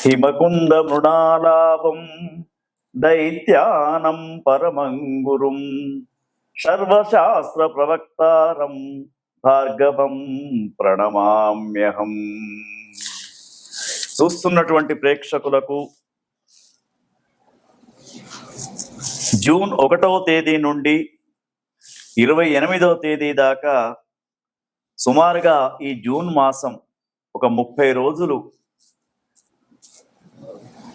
హిమకుంద మృణాలాభం దైత్యానం పరమంగురుం సర్వశాస్త్ర ప్రవక్తారం భార్గవం ప్రణమామ్యహం చూస్తున్నటువంటి ప్రేక్షకులకు జూన్ ఒకటవ తేదీ నుండి ఇరవై ఎనిమిదవ తేదీ దాకా సుమారుగా ఈ జూన్ మాసం ఒక ముప్పై రోజులు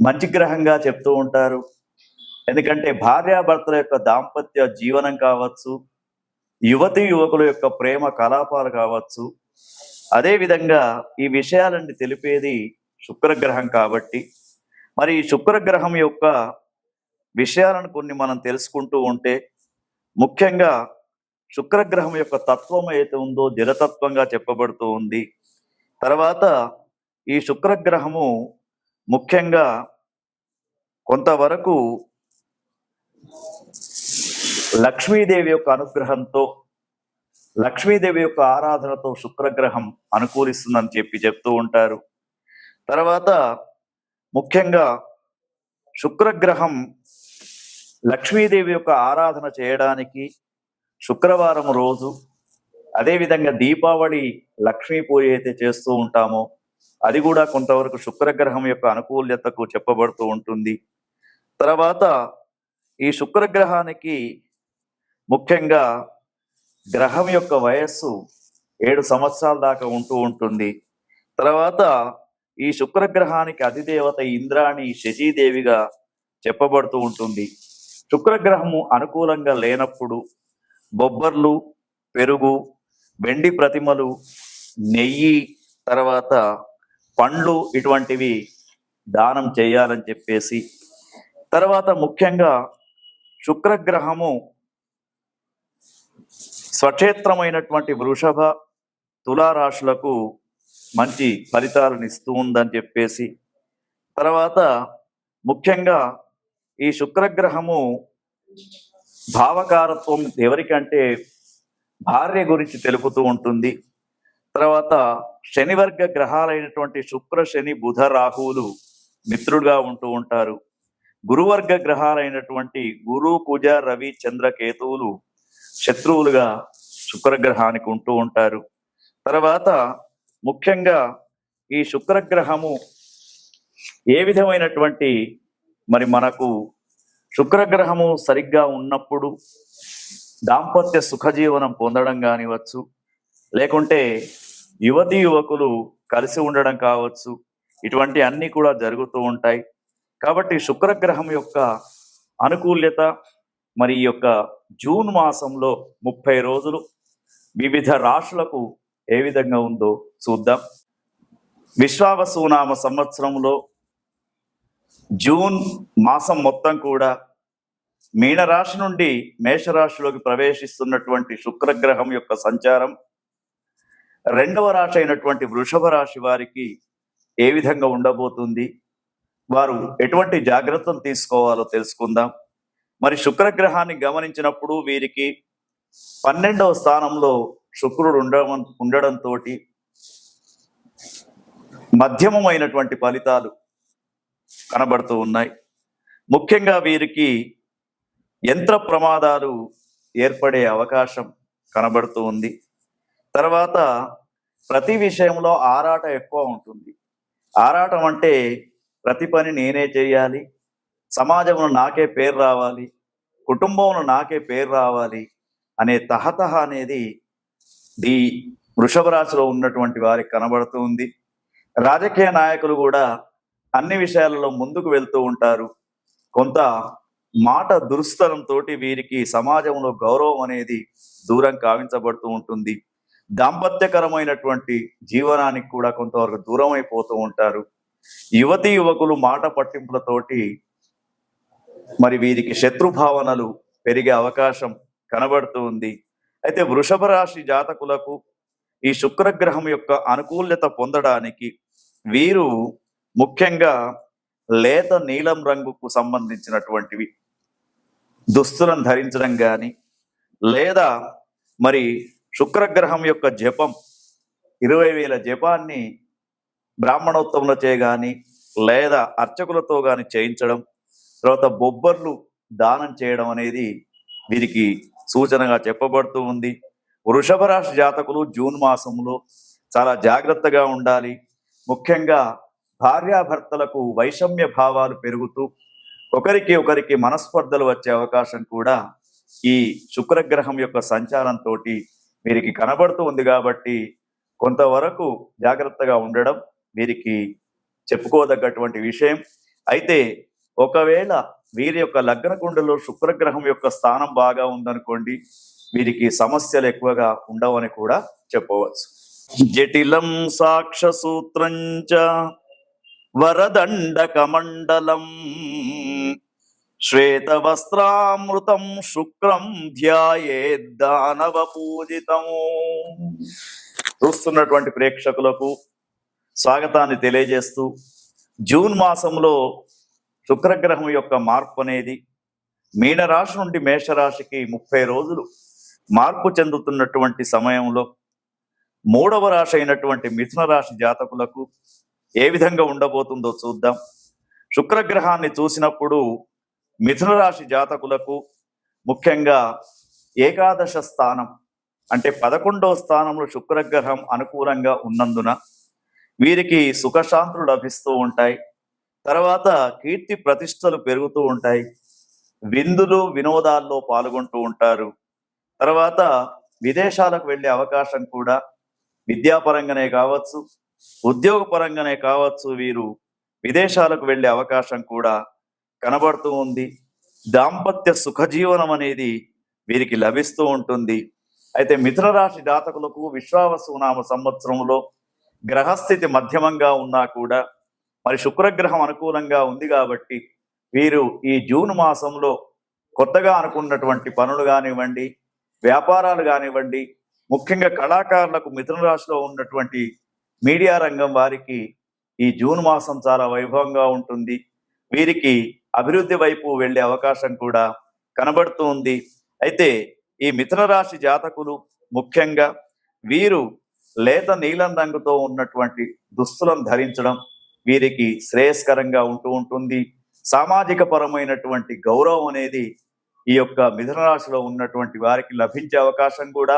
మంచి గ్రహంగా చెప్తూ ఉంటారు. ఎందుకంటే భార్యాభర్తల యొక్క దాంపత్య జీవనం కావచ్చు యువతి యువకుల యొక్క ప్రేమ కలాపాలు కావచ్చు అదే విధంగా ఈ విషయాలన్నీ తెలిపేది శుక్రగ్రహం కాబట్టి. మరి ఈ శుక్రగ్రహం యొక్క విషయాలను కొన్ని మనం తెలుసుకుంటూ ఉంటే ముఖ్యంగా శుక్రగ్రహం యొక్క తత్వం ఏదైతే ఉందో జలతత్వంగా చెప్పబడుతూ ఉంది. తర్వాత ఈ శుక్రగ్రహము ముఖ్యంగా కొంతవరకు లక్ష్మీదేవి యొక్క అనుగ్రహంతో లక్ష్మీదేవి యొక్క ఆరాధనతో శుక్రగ్రహం అనుకూలిస్తుందని చెప్పి చెప్తూ ఉంటారు. తర్వాత ముఖ్యంగా శుక్రగ్రహం లక్ష్మీదేవి యొక్క ఆరాధన చేయడానికి శుక్రవారం రోజు అదేవిధంగా దీపావళి లక్ష్మీ పూజ అయితే చేస్తూ ఉంటామో అది కూడా కొంతవరకు శుక్రగ్రహం యొక్క అనుకూల్యతకు చెప్పబడుతూ ఉంటుంది. తర్వాత ఈ శుక్రగ్రహానికి ముఖ్యంగా గ్రహం యొక్క వయస్సు ఏడు సంవత్సరాల దాకా ఉంటూ ఉంటుంది. తర్వాత ఈ శుక్రగ్రహానికి అధిదేవత ఇంద్రాణి శశీదేవిగా చెప్పబడుతూ ఉంటుంది. శుక్రగ్రహము అనుకూలంగా లేనప్పుడు బొబ్బర్లు పెరుగు వెండి ప్రతిమలు నెయ్యి తర్వాత పండ్లు ఇటువంటివి దానం చేయాలని చెప్పేసి తర్వాత ముఖ్యంగా శుక్రగ్రహము స్వక్షేత్రమైనటువంటి వృషభ తులారాశులకు మంచి ఫలితాలను ఇస్తూ ఉందని చెప్పేసి తర్వాత ముఖ్యంగా ఈ శుక్రగ్రహము భావకారత్వం ఎవరికంటే భార్య గురించి తెలుపుతూ ఉంటుంది. తర్వాత శనివర్గ గ్రహాలైనటువంటి శుక్ర శని బుధ రాహువులు మిత్రుడుగా ఉంటూ ఉంటారు. గురువర్గ గ్రహాలైనటువంటి గురు కుజ రవి చంద్ర కేతువులు శత్రువులుగా శుక్రగ్రహానికి ఉంటూ ఉంటారు. తర్వాత ముఖ్యంగా ఈ శుక్రగ్రహము ఏ విధమైనటువంటి మరి మనకు శుక్రగ్రహము సరిగ్గా ఉన్నప్పుడు దాంపత్య సుఖజీవనం పొందడం కానివచ్చు లేకుంటే యువతి యువకులు కలిసి ఉండడం కావచ్చు ఇటువంటి అన్నీ కూడా జరుగుతూ ఉంటాయి. కాబట్టి శుక్రగ్రహం యొక్క అనుకూల్యత మరి ఈ యొక్క జూన్ మాసంలో ముప్పై రోజులు వివిధ రాశులకు ఏ విధంగా ఉందో చూద్దాం. విశ్వావసునామ సంవత్సరంలో జూన్ మాసం మొత్తం కూడా మీనరాశి నుండి మేషరాశిలోకి ప్రవేశిస్తున్నటువంటి శుక్రగ్రహం యొక్క సంచారం రెండవ రాశి అయినటువంటి వృషభ రాశి వారికి ఏ విధంగా ఉండబోతుంది వారు ఎటువంటి జాగ్రత్తలు తీసుకోవాలో తెలుసుకుందాం. మరి శుక్రగ్రహాన్ని గమనించినప్పుడు వీరికి పన్నెండవ స్థానంలో శుక్రుడు ఉండడం ఉండడంతో మధ్యమమైనటువంటి ఫలితాలు కనబడుతూ ఉన్నాయి. ముఖ్యంగా వీరికి యంత్ర ప్రమాదాలు ఏర్పడే అవకాశం కనబడుతూ ఉంది. తర్వాత ప్రతి విషయంలో ఆరాట ఎక్కువ ఉంటుంది. ఆరాటం అంటే ప్రతి పని నేనే చేయాలి. సమాజంలో నాకే పేరు రావాలి. కుటుంబంలో నాకే పేరు రావాలి అనే తహతహ అనేది ఈ వృషభ రాశిలో ఉన్నటువంటి వారికి కనబడుతూ ఉంది. రాజకీయ నాయకులు కూడా అన్ని విషయాలలో ముందుకు వెళ్తూ ఉంటారు. కొంత మాట దురుస్తరంతో వీరికి సమాజంలో గౌరవం అనేది దూరం కావించబడుతూ ఉంటుంది. దాంపత్యకరమైనటువంటి జీవనానికి కూడా కొంతవరకు దూరం అయిపోతూ ఉంటారు. యువతి యువకులు మాట పట్టింపులతోటి మరి వీరికి శత్రు భావనలు పెరిగే అవకాశం కనబడుతూ ఉంది. అయితే వృషభ రాశి జాతకులకు ఈ శుక్రగ్రహం యొక్క అనుకూల్యత పొందడానికి వీరు ముఖ్యంగా లేత నీలం రంగుకు సంబంధించినటువంటివి దుస్తులను ధరించడం కానీ లేదా మరి శుక్రగ్రహం యొక్క జపం ఇరవై వేల జపాన్ని బ్రాహ్మణోత్సవంలో చేయగాని లేదా అర్చకులతో గాని చేయించడం తర్వాత బొబ్బర్లు దానం చేయడం అనేది వీరికి సూచనగా చెప్పబడుతూ ఉంది. వృషభ రాశి జాతకులు జూన్ మాసంలో చాలా జాగ్రత్తగా ఉండాలి. ముఖ్యంగా భార్యాభర్తలకు వైషమ్య భావాలు పెరుగుతూ ఒకరికి ఒకరికి మనస్పర్ధలు వచ్చే అవకాశం కూడా ఈ శుక్రగ్రహం యొక్క సంచారంతో వీరికి కనబడుతూ ఉంది కాబట్టి కొంతవరకు జాగ్రత్తగా ఉండడం వీరికి చెప్పుకోదగ్గటువంటి విషయం. అయితే ఒకవేళ వీరి యొక్క లగ్నకుండలో శుక్రగ్రహం యొక్క స్థానం బాగా ఉందనుకోండి వీరికి సమస్యలు ఎక్కువగా ఉండవని కూడా చెప్పవచ్చు. జటిలం సాక్ష సూత్రంచ వరదండ కమండలం శ్వేత వస్త్రామృతం శుక్రం ధ్యాయేద్దానవ పూజితం చూస్తున్నటువంటి ప్రేక్షకులకు స్వాగతాన్ని తెలియజేస్తూ జూన్ మాసంలో శుక్రగ్రహం యొక్క మార్పు అనేది మీనరాశి నుండి మేషరాశికి ముప్పై రోజులు మార్పు చెందుతున్నటువంటి సమయంలో మూడవ రాశి అయినటువంటి మిథున రాశి జాతకులకు ఏ విధంగా ఉండబోతుందో చూద్దాం. శుక్రగ్రహాన్ని చూసినప్పుడు మిథున రాశి జాతకులకు ముఖ్యంగా ఏకాదశ స్థానం అంటే పదకొండవ స్థానంలో శుక్రగ్రహం అనుకూలంగా ఉన్నందున వీరికి సుఖశాంతులు లభిస్తూ ఉంటాయి. తర్వాత కీర్తి ప్రతిష్టలు పెరుగుతూ ఉంటాయి. విందులు వినోదాల్లో పాల్గొంటూ ఉంటారు. తర్వాత విదేశాలకు వెళ్ళే అవకాశం కూడా విద్యాపరంగానే కావచ్చు ఉద్యోగపరంగానే కావచ్చు వీరు విదేశాలకు వెళ్ళే అవకాశం కూడా కనబడుతూ ఉంది. దాంపత్య సుఖజీవనం అనేది వీరికి లభిస్తూ ఉంటుంది. అయితే మిథున రాశి జాతకులకు విశ్వావసునామ సంవత్సరంలో గ్రహస్థితి మధ్యమంగా ఉన్నా కూడా మరి శుక్రగ్రహం అనుకూలంగా ఉంది కాబట్టి వీరు ఈ జూన్ మాసంలో కొత్తగా అనుకున్నటువంటి పనులు కానివ్వండి వ్యాపారాలు కానివ్వండి ముఖ్యంగా కళాకారులకు మిథున రాశిలో ఉన్నటువంటి మీడియా రంగం వారికి ఈ జూన్ మాసం చాలా వైభవంగా ఉంటుంది. వీరికి అభివృద్ధి వైపు వెళ్ళే అవకాశం కూడా కనబడుతూ ఉంది. అయితే ఈ మిథున రాశి జాతకులు ముఖ్యంగా వీరు లేత నీలం రంగుతో ఉన్నటువంటి దుస్తులను ధరించడం వీరికి శ్రేయస్కరంగా ఉంటూ ఉంటుంది. సామాజిక పరమైనటువంటి గౌరవం అనేది ఈ యొక్క మిథున రాశిలో ఉన్నటువంటి వారికి లభించే అవకాశం కూడా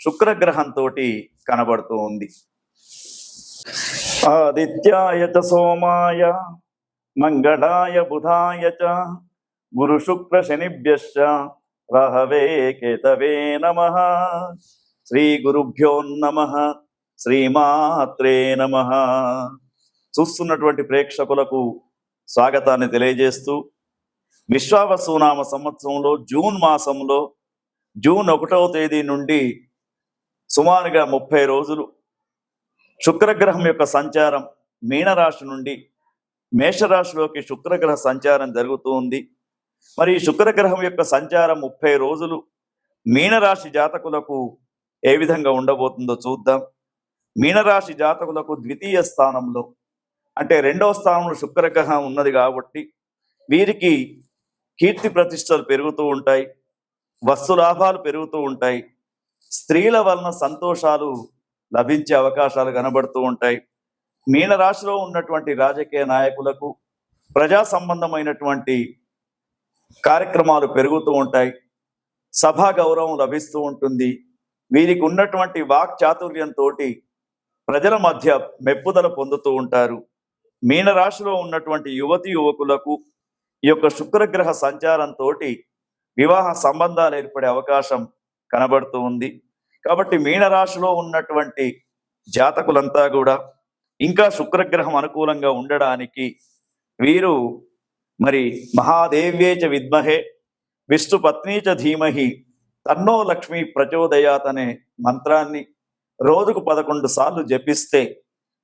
శుక్రగ్రహంతో కనబడుతూ ఉంది. ఆదిత్యాయ చ సోమాయ మంగళాయ బుధాయ చ గురు శుక్ర శనిభ్యశ్చ రహవే కేతవే నమ. శ్రీ గురుభ్యో నమ. శ్రీమాత్రే నమ. చూస్తున్నటువంటి ప్రేక్షకులకు స్వాగతాన్ని తెలియజేస్తూ విశ్వావసునామ సంవత్సరంలో జూన్ మాసంలో జూన్ ఒకటవ తేదీ నుండి సుమారుగా ముప్పై రోజులు శుక్రగ్రహం యొక్క సంచారం మీనరాశి నుండి మేషరాశిలోకి శుక్రగ్రహ సంచారం జరుగుతూ ఉంది. మరి శుక్రగ్రహం యొక్క సంచారం ముప్పై రోజులు మీనరాశి జాతకులకు ఏ విధంగా ఉండబోతుందో చూద్దాం. మీనరాశి జాతకులకు ద్వితీయ స్థానంలో అంటే రెండవ స్థానంలో శుక్రగ్రహం ఉన్నది కాబట్టి వీరికి కీర్తి ప్రతిష్టలు పెరుగుతూ ఉంటాయి వస్తు లాభాలు పెరుగుతూ ఉంటాయి స్త్రీల వలన సంతోషాలు లభించే అవకాశాలు కనబడుతూ ఉంటాయి. మీనరాశిలో ఉన్నటువంటి రాజకీయ నాయకులకు ప్రజా సంబంధమైనటువంటి కార్యక్రమాలు పెరుగుతూ ఉంటాయి సభా గౌరవం లభిస్తూ ఉంటుంది వీరికి ఉన్నటువంటి వాక్ చాతుర్యంతో ప్రజల మధ్య మెప్పుదల పొందుతూ ఉంటారు. మీనరాశిలో ఉన్నటువంటి యువతి యువకులకు ఈ యొక్క శుక్రగ్రహ సంచారంతో వివాహ సంబంధాలు ఏర్పడే అవకాశం కనబడుతూ ఉంది. కాబట్టి మీనరాశిలో ఉన్నటువంటి జాతకులంతా కూడా ఇంకా శుక్రగ్రహం అనుకూలంగా ఉండడానికి వీరు మరి మహాదేవ్యేచ విద్మహే విష్ణు పత్నీచ ధీమహి తన్నో లక్ష్మి ప్రచోదయాత్ అనే మంత్రాన్ని రోజుకు పదకొండు సార్లు జపిస్తే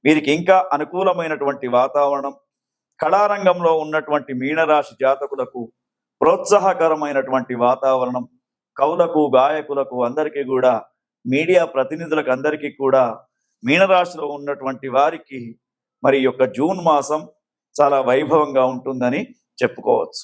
వీరికి ఇంకా అనుకూలమైనటువంటి వాతావరణం కళారంగంలో ఉన్నటువంటి మీనరాశి జాతకులకు ప్రోత్సాహకరమైనటువంటి వాతావరణం కవులకు గాయకులకు అందరికీ కూడా మీడియా ప్రతినిధులకు అందరికీ కూడా మీనరాశిలో ఉన్నటువంటి వారికి మరి యొక్క జూన్ మాసం చాలా వైభవంగా ఉంటుందని చెప్పుకోవచ్చు.